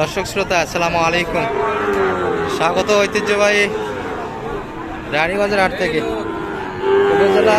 দর্শক শ্রোতা, আসসালামু আলাইকুম। স্বাগত ঐতিহ্যবাহী রানীগঞ্জের হাট থেকে। উপজেলা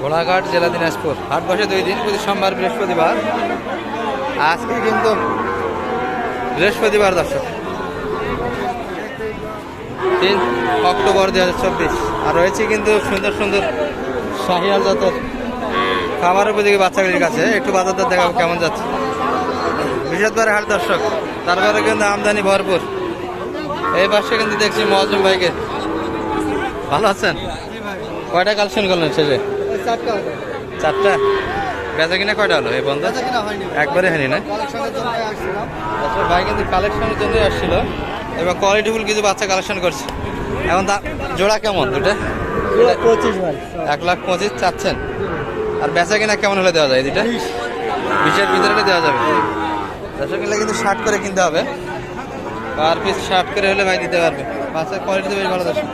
ঘোড়াঘাট জেলা দিনাজপুর। হাট বসে দুই দিন, প্রতি সোমবার বৃহস্পতিবার। আজকে কিন্তু বৃহস্পতিবার দর্শক। তিন অক্টোবর দু হাজার চব্বিশ। আর রয়েছে কিন্তু সুন্দর সুন্দর শাহিয়াল জাতের খাবার উপযোগী বাচ্চাগুলির কাছে। একটু বাজার দর দেখাবো কেমন যাচ্ছে। বৃহস্পতিবার হাট দর্শক। তারপরে কিন্তু আমদানি ভরপুর। এই পাশে কিন্তু দেখছি মজুম ভাইকে। ভালো আছেন? কয়টা কালেকশন করলেন শেষে? চারটা। বেচা কিনা কয়টা হলো এই বন্ধ একবারে হয়নি না? আচ্ছা ভাই কিন্তু কালেকশনের জন্যই আসছিল। এবং কোয়ালিটিফুল কিছু বাচ্চা কালেকশন করছে। এখন দা জোড়া কেমন দুটো? এক লাখ পঁচিশ চাচ্ছেন। আর বেচা কিনা কেমন হলে দেওয়া যায় দুটা? বিশের ভিতরে দেওয়া যাবে। কিলো কিন্তু ষাট করে কিনতে হবে। পার পিস ষাট করে হলে ভাই দিতে পারবে। বাচ্চার কোয়ালিটি বেশ ভালো দর্শক।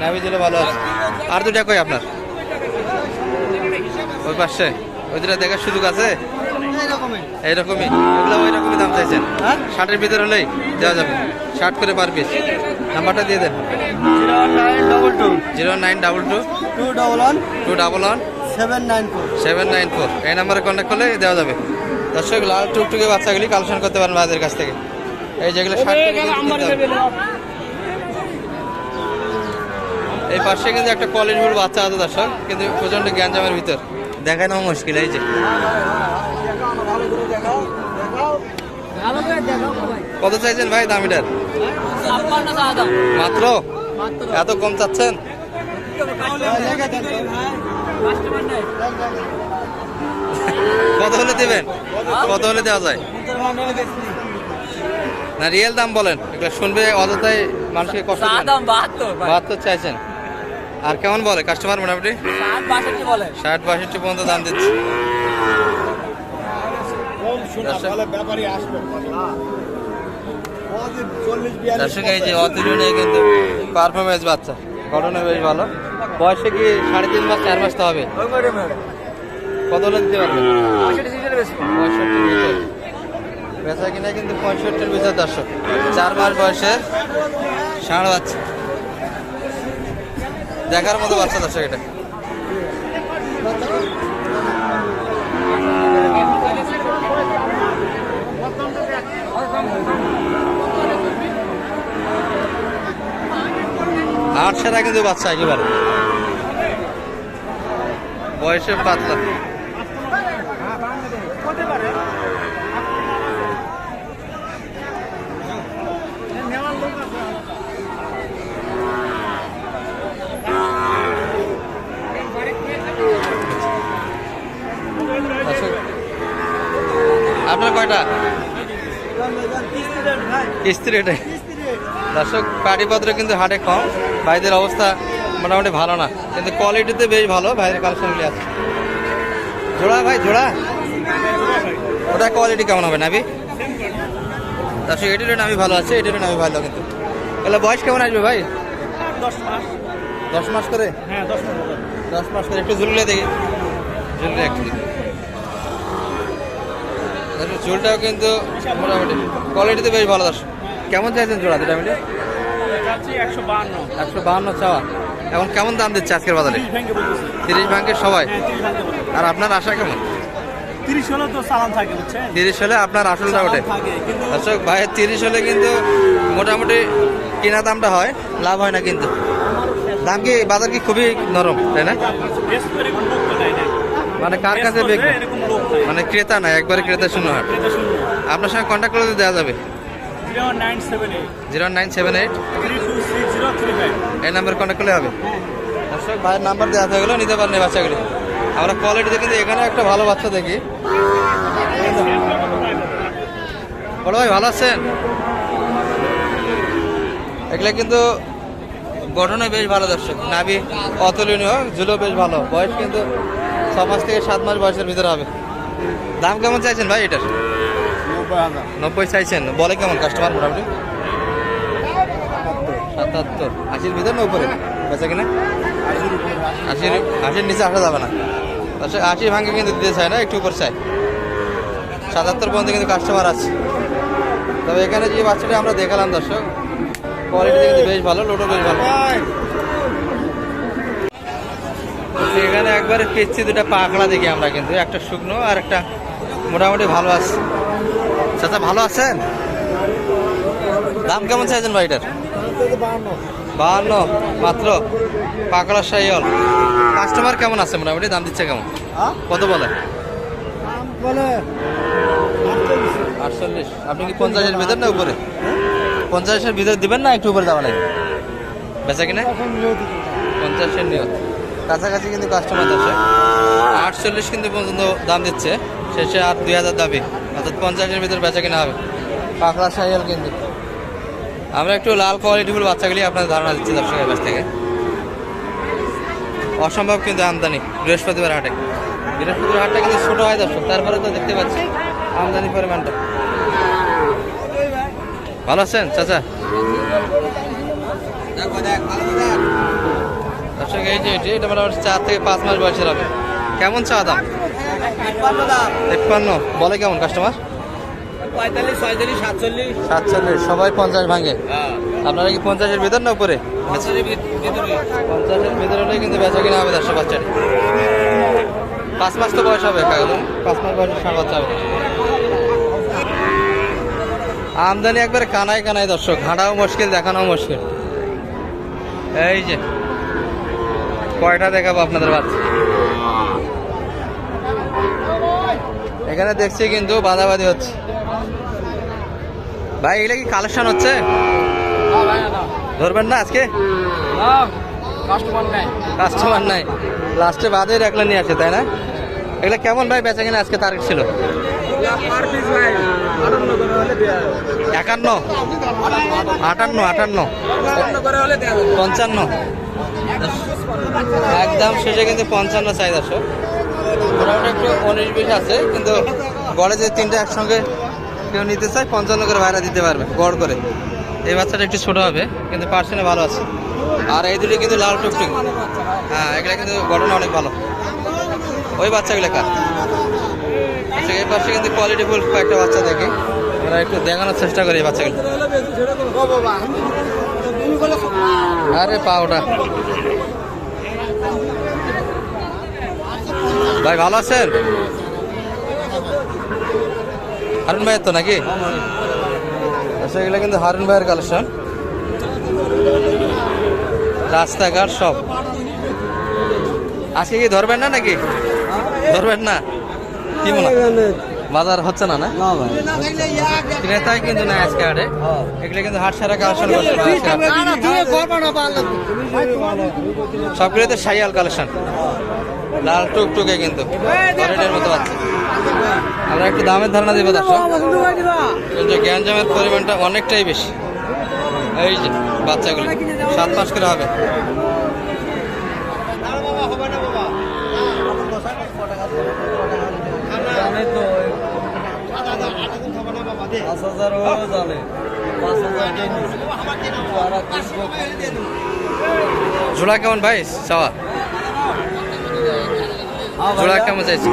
নাবি দিলে ভালো আছে। আর দুটা কই আপনার? ওই পাশে। ওই দুটা দেখার সুযোগ আছে? এইরকমই। এগুলো ওই রকমই দাম চাইছেন? হ্যাঁ? ষাটের ভিতরে হলেই দেওয়া যাবে। ষাট করে পার পিস নাম্বারটা দিয়ে দেন। Zero nine double two. Zero nine double two. Two double one. Two double one. Seven nine four. Seven nine four. এই নাম্বারে কন্ট্যাক্ট করলে দেওয়া যাবে। দর্শক লাল টুকটুকে বাচ্চাগুলি কালেকশন করতে পারেন ভাইদের কাছ থেকে। এই যেগুলো। এই পাশে কিন্তু একটা কোয়ালিটিফুল বাচ্চা আছে দর্শক কিন্তু প্রচণ্ড গ্যাঞ্জামের ভিতর। দেখায় নেওয়া মুশকিল এই যে। কত চাইছেন ভাই দামিটার? মাত্র? এত কম চাচ্ছেন? কত হলে দেবেন? কত হলে দেওয়া যায়? না রিয়েল দাম বলেন। এগুলো শুনবে অযথাই মানুষকে কষ্ট। দাম বাহাত্তর বাহাত্তর চাইছেন। আর কেমন বলে? কাস্টমার মোটামুটি? ষাট বাষট্টি ষাট বাষট্টি পর্যন্ত দাম দিচ্ছে। দর্শক এই যে অতুলনীয় কিন্তু পারফরমেন্স বাচ্চা। ঘটনা বেশ ভালো। বয়সে কি সাড়ে তিন মাস চার মাস তো হবে। কত হলে দিতে পারবেন? পঁয়ষট্টির ভিতর বেচা কিনা কিন্তু পঁয়ষট্টির দর্শক। চার মাস বয়সের ষাঁড় বাচ্চা। দেখার মতো বাচ্চা দর্শক এটা। আট সেরা কিন্তু বাচ্চা একেবারে। বয়সে পাতলা। আপনার কয়টা? কিস্তি রেটে দর্শক পাটিপত্র কিন্তু হাটে কম। ভাইদের অবস্থা মোটামুটি ভালো না কিন্তু কোয়ালিটিতে বেশ ভালো ভাইদের কালেকশনগুলি আছে। জোড়া ভাই জোড়া? ওটা কোয়ালিটি কেমন হবে নাবি দর্শক এটির নামি ভালো আছে এটির নামি ভালো কিন্তু। তাহলে বয়স কেমন আসবে ভাই? দশ মাস। দশ মাস করে? হ্যাঁ দশ মাস। দশ মাস করে একটু ঝুললে দেখি। ঝুললে একটু দর্শক, ঝুলটাও কিন্তু মোটামুটি কোয়ালিটিতে বেশ ভালো দর্শক। কেমন চাইছেন জোড়া দুটা মিলে একশো বাহান্ন। একশো বাহান্ন চাওয়া। এখন কেমন দাম দিচ্ছে আজকের বাজারে? তিরিশ ব্যাংকের সবাই। হ্যাঁ আর আপনার আশা কেমন? তিরিশ হলে তো থাকে তিরিশ হলে আপনার আসলটা ওঠে। দর্শক ভাইয়ের তিরিশ হলে কিন্তু মোটামুটি কিনা দামটা হয় লাভ হয় না কিন্তু। দাম কি বাজার কি খুবই নরম তাই না। মানে কার কাছে বেচবেন এরকম লোক নাই মানে ক্রেতা নাই একবারে ক্রেতা শূন্য হাট আপনার সঙ্গে কন্ট্যাক্ট করলে দেওয়া যাবে। জিরো নাইন সেভেন এইট এই নাম্বার কন্ট্যাক্ট করলে হবে। দর্শক ভাইয়ের নাম্বার দেওয়া থাকলেও নিতে পারেন বাচ্চাগুলি। আমরা কোয়ালিটিতে কিন্তু এখানে একটা ভালো বাচ্চা দেখি। বড় ভাই ভালো আছেন? এগুলো কিন্তু গঠনে বেশ ভালো দর্শক। নাবি অতুলনীয় ঝুলো বেশ ভালো। বয়স কিন্তু ছ মাস থেকে সাত মাস বয়সের ভিতরে হবে। দাম কেমন চাইছেন ভাই এটার? নব্বই চাইছেন। বলে কেমন কাস্টমার মোটামুটি? সাতাত্তর। আশির ভিতর না উপরে? বেচা কিনা? আশির আশির নিচে আসা যাবে না। আচ্ছা আশি ভাঙে কিন্তু দিতে চায় না, একটু উপর চাই সাতাত্তর পর্যন্ত কিন্তু কাস্টমার আছে। তবে এখানে যে বাচ্চাটা আমরা দেখালাম দর্শক কোয়ালিটি কিন্তু বেশ ভালো লোডও বেশ ভালো। বলছি, এখানে একবারে পেচ্ছি দুটা পাকড়া দেখি আমরা কিন্তু একটা শুকনো আর একটা মোটামুটি ভালো আছে। চাচা ভালো আছেন? দাম কেমন চাইছেন ভাইটার বাহান্ন মাত্র। পাকড়া সাইল কাস্টমার কেমন আছে মোটামুটি? দাম দিচ্ছে কেমন? কত বলে? আটচল্লিশ। আপনি কি পঞ্চাশের ভিতর না উপরে? পঞ্চাশের ভিতর দিবেন না একটু উপরে দেওয়া লাগবে বেচা কিনা? পঞ্চাশের নিয়ত। কাছাকাছি কিন্তু কাস্টমার আছে। আটচল্লিশ কিন্তু পর্যন্ত দাম দিচ্ছে। শেষে আর দুই হাজার দাবি অর্থাৎ পঞ্চাশের ভিতরে বেচা কিনা হবে। পাকড়া সাইয়াল কিন্তু। আমরা একটু লাল কোয়ালিটিফুল বাচ্চাগুলি আপনাদের ধারণা দিচ্ছি দর্শকের কাছ থেকে। অসম্ভব কিন্তু আমদানি বৃহস্পতিবার হাটে। বৃহস্পতিবার হাটটা কিন্তু ছোটো হয় দর্শক তারপরে তো দেখতে পাচ্ছি আমদানি পরিমাণটা। ভালো আছেন চাচা? দর্শক এই যে এটি এটা মোটামুটি চার থেকে পাঁচ মাস বয়সের হবে। কেমন চা দাম? তেপ্পান্ন। বলে কেমন কাস্টমার সাতচল্লিশ। সবাই পঞ্চাশ ভাঙে। আপনারা কি পঞ্চাশের ভিতর না উপরে? পঞ্চাশের ভিতরে। হলে কিন্তু বেচা কিনা হবে দর্শক বাচ্চাটি। পাঁচ মাস তো বয়স হবে পাঁচ মাস বাচ্চা হবে। আমদানি একবার কানায় কানায় দর্শক হাঁটাও মুশকিল দেখানো মুশকিল। এই যে কয়টা দেখাবো আপনাদের বাচ্চা এখানে দেখছি কিন্তু বাদাবাদি হচ্ছে। ভাই, এগুলা কি কালেকশন হচ্ছে? ধরবেন না আজকে? কাস্টমার নাই। লাস্টে বাদে রাখলে নিয়ে আসে, তাই না? এগুলা কেমন ভাই বেচা কিনা আজকে তারিখ ছিল? একান্ন। আটান্ন আটান্ন। পঞ্চান্ন। একদম শেষে কিন্তু পঞ্চান্ন চাই দর্শক। মোটামুটি একটু উনিশ বিশ আছে কিন্তু গড়ে যে তিনটা একসঙ্গে কেউ নিতে চায় পঞ্চান্ন করে ভাড়া দিতে পারবে গড় করে। এই বাচ্চাটা একটু ছোটো হবে কিন্তু পার্সেন্টে ভালো আছে। আর এই দুটি কিন্তু লাল টুকটুক। হ্যাঁ এগুলা কিন্তু গঠন অনেক ভালো। ওই বাচ্চাগুলো কার? আচ্ছা, এই পাশে কিন্তু কোয়ালিটিফুল কয়েকটা বাচ্চা দেখে। আমরা একটু দেখানোর চেষ্টা করি এই বাচ্চাগুলো। আরে পাওটা ভাই, ভালো আছেন? হারুন ভাইয়ের তো নাকি? আচ্ছা এগুলো কিন্তু হারুন ভাইয়ের কালেকশন রাস্তাঘাট সব। আজকে কি ধরবেন না নাকি? ধরবেন না? কি মনে? বাজার হচ্ছে না না? ক্রেতাই কিন্তু না আজকে হাটে। এগুলো কিন্তু হাট সারা কালেকশন আজকে হাটে। সবগুলোতে সাইয়াল কালেকশন। লাল টুকটুকে কিন্তু। হরিণের মতো বাচ্চা আমরা একটু দামের ধারণা দিব দর্শক। এই যে গ্যাঞ্জামের পরিমাণটা অনেকটাই বেশি। এই যে বাচ্চাগুলো সাত মাস করে হবে। পাঁচ হাজার ও জানে পাঁচ হাজার জোড়া কেমন ভাই? চাওয়া। হ্যাঁ জোড়া কেমন চাইছেন?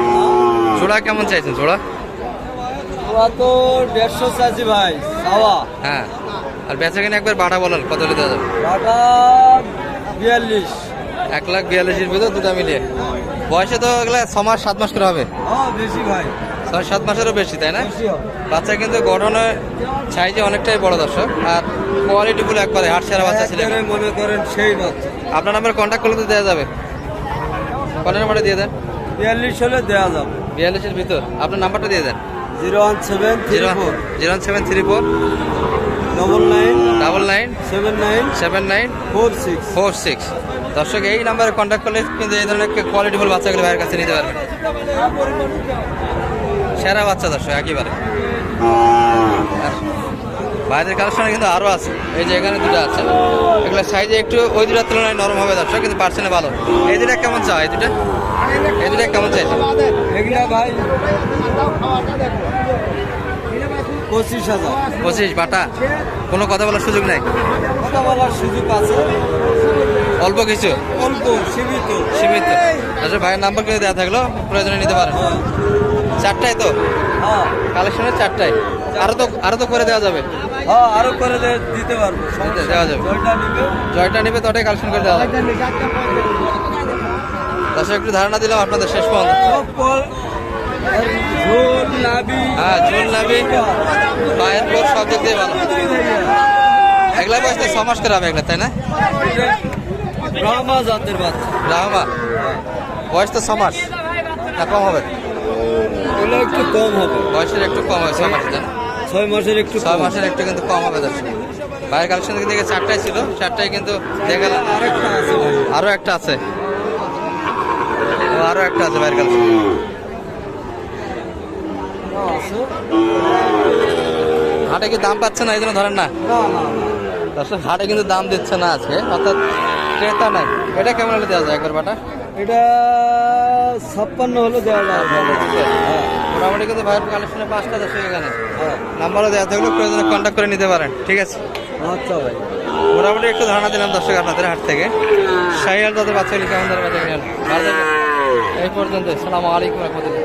জোড়া কেমন চাইছেন জোড়া? তো দেড়শো চাইছি ভাই হ্যাঁ। আর বেচা কিনে একবার বাটা বলেন কত যাবে? বিয়াল্লিশ। এক লাখ বিয়াল্লিশের ভিতর দুটা মিলিয়ে। বয়সে তো এগুলো ছ মাস সাত মাস করে হবে। হ্যাঁ বেশি ভাই। ছয় সাত মাসেরও বেশি তাই না? বাচ্চা কিন্তু গঠনে সাইজে অনেকটাই বড় দর্শক। আর কোয়ালিটিগুলো একবারে হাট সেরা বাচ্চা ছিল। মনে করেন সেই বাচ্চা। আপনার নাম্বার কন্ট্যাক্ট করলে তো দেওয়া যাবে। কন্ট্যাক্ট নাম্বারটা দিয়ে দেন। বিয়াল্লিশ হলে দেওয়া যাবে। বিয়াল্লিশের ভিতর। আপনার নাম্বারটা দিয়ে দেন। Zero one seven zero four. Zero one seven three four. Double nine double nine seven nine seven nine four six. Four six. দর্শক এই নাম্বারে কন্ট্যাক্ট করলে কিন্তু এই ধরনের কোয়ালিটিফুল বাচ্চাগুলো ভাইয়ের কাছে নিতে পারবেন। সেরা বাচ্চা দর্শক একেবারে। বাইরের কালেকশনে কিন্তু আরও আছে। এই যে এখানে দুটো আছে। এগুলো সাইজে একটু ওই দুটার তুলনায় নরম হবে দর্শক কিন্তু পার্সেন্টে ভালো। এই দুটা কেমন চাও এই দুটা? এই দুটা কেমন চাইছে? এগুলা ভাই পঁচিশ হাজার। পঁচিশ বাটা? কোনো কথা বলার সুযোগ নাই? কথা বলার সুযোগ আছে। অল্প কিছু? অল্প সীমিত। সীমিত। আচ্ছা ভাইয়ের নাম্বার কিন্তু দেওয়া থাকল প্রয়োজনে নিতে পারেন। চারটায় তো? হ্যাঁ। কালেকশনের চারটায়। আরও তো আরও তো করে দেওয়া যাবে। হ্যাঁ আরও করে দিতে পারব দেওয়া যাবে। জয়টা নিবে। তটাই কালেকশন করে দেওয়া যাবে। দর্শক একটু ধারণা দিলাম আপনাদের শেষ পর্যন্ত হ্যাঁ ঝোল নাবি পায়ের পর সব দিক দিয়ে ভালো। এগুলা বয়স তো ছ মাস করে হবে এগুলা তাই না? ব্রাহ্মা জাতের বাচ্চা। রাহমা বয়স তো ছ মাস না কম হবে? ওগুলো একটু কম হবে। বয়সের একটু কম হবে ছ মাসের ছয় মাসের একটু ছয় মাসের একটু কিন্তু কম হবে দর্শক। বাইরের কালেকশন দিকে চারটাই ছিল চারটায় কিন্তু দেখালাম। আরেকটা আছে ভাই। আরও একটা আছে। ও, আরও একটা আছে বাইরের কালেকশন? হাটে কি দাম পাচ্ছে না? এই জন্য ধরেন না। দর্শক হাটে কিন্তু দাম দিচ্ছে না আজকে অর্থাৎ ক্রেতা নাই। এটা কেমন হলে দেওয়া যায় একবার বাটা? এটা ছাপ্পান্ন হলে দেওয়া যায়। হ্যাঁ, মোটামুটি কিন্তু ভাইয়ের কালেকশনে পাঁচটা দর্শক এখানে হ্যাঁ। নাম্বারও দেওয়া থাকলে প্রয়োজনে কন্ট্যাক্ট করে নিতে পারেন ঠিক আছে? আচ্ছা ভাই। মোটামুটি একটু ধারণা দিলাম দর্শক আপনাদের হাট থেকে। শাহিয়াল তাদের বাচ্চাগুলি কেমন কিনেন এই পর্যন্ত সালামু আলাইকুম রহমতুল্লাহ।